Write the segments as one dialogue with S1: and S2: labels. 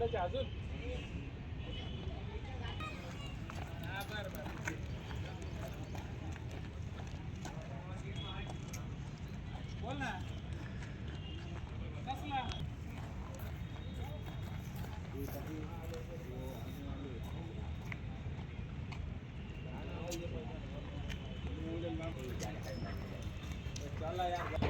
S1: अजून बोल ना कसला चला यार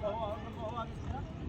S2: Tamam, tamam.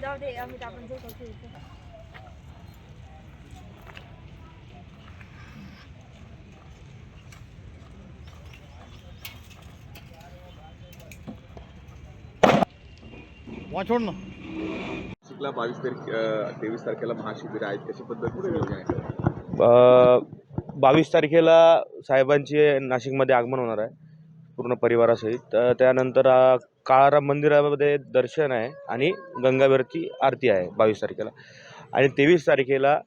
S3: जाऊ दे अमित आपण जे करतो ते.
S2: वाचवण ना
S4: नाशिकला बावीस तारीख तेवीस तारखेला महाशिबिर आहेत कशा पद्धतीने आहे
S5: बावीस तारखेला साहेबांचे नाशिकमध्ये आगमन होणार आहे पूर्ण परिवारासहित. त्यानंतर काळाराम मंदिरामध्ये दर्शन आहे आणि गंगावेरची आरती आहे बावीस तारखेला. आणि तेवीस तारखेला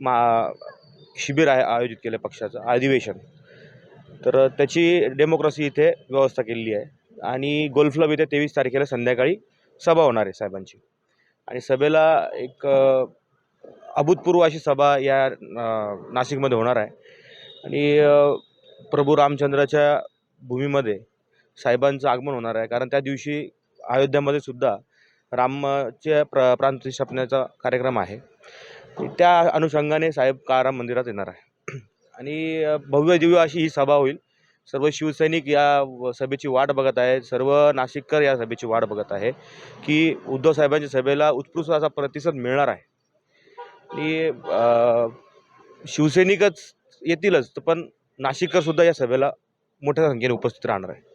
S5: मा शिबिर आहे आयोजित केलं पक्षाचं अधिवेशन. तर त्याची डेमोक्रेसी इथे व्यवस्था केलेली आहे. आणि गोल्फ क्लब इथे तेवीस तारखेला संध्याकाळी सभा होणार आहे साहेबांची. आणि सभेला एक अभूतपूर्व अशी सभा या नाशिकमध्ये होणार आहे. आणि प्रभू रामचंद्राच्या भूमीमध्ये साहेबांचं आगमन होणार आहे. कारण त्या दिवशी अयोध्यामध्ये सुद्धा रामच्या प्र प्राणप्रतिष्ठापनेचा कार्यक्रम आहे. त्या अनुषंगाने साहेब काराम मंदिरात येणार आहे. आणि भव्य दिव्य अशी ही सभा होईल. सर्व शिवसैनिक या व- सभेची वाट बघत आहे. सर्व नाशिककर या सभेची वाट बघत आहे की उद्धव साहेबांच्या सभेला उत्कृष्ट असा प्रतिसाद मिळणार आहे. आणि शिवसैनिकच येतीलच पण नाशिककर सुद्धा या सभेला मोठ्या संख्येने उपस्थित राहणार आहे